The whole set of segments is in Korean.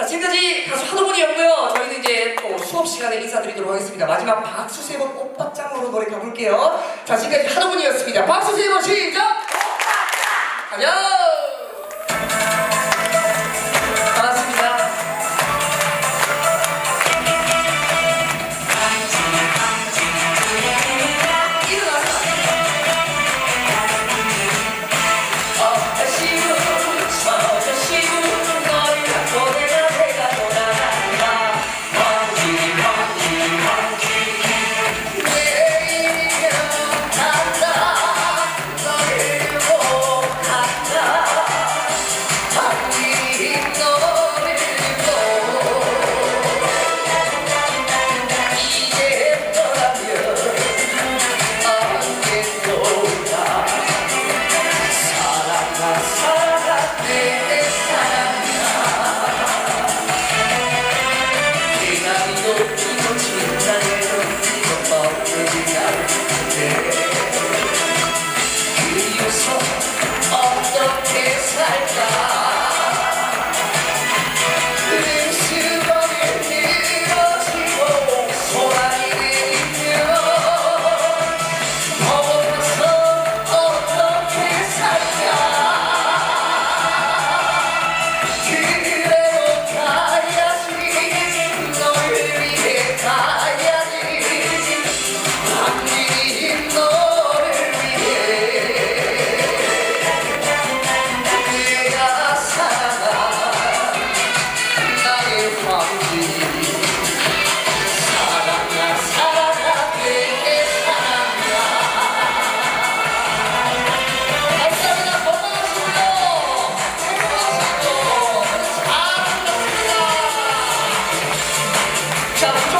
자, 지금까지 가수 한우분이었고요. 저희는 이제 또 수업 시간에 인사드리도록 하겠습니다. 마지막 박수 세 번 오빠짱으로 노래 가볼게요. 자, 지금까지 한우분이었습니다. 박수 세 번 시작! 네, 안녕! 자,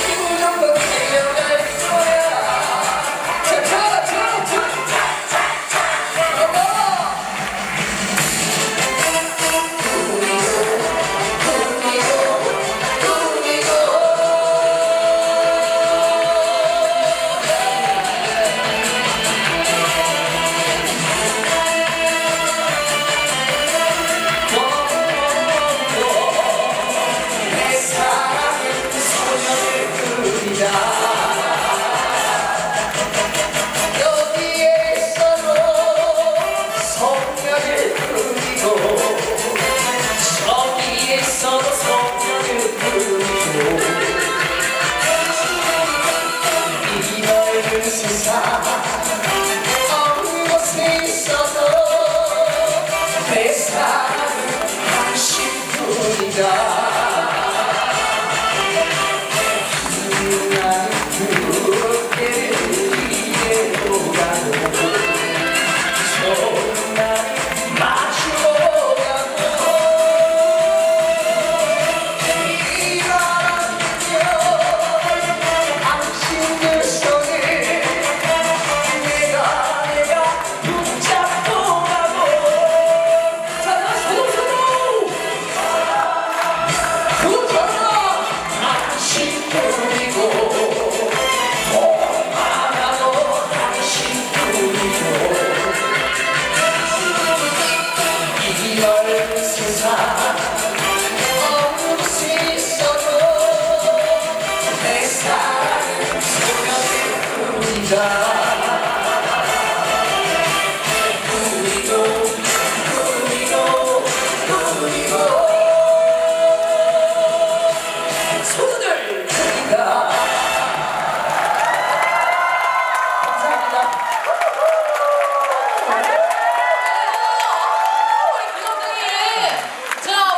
서로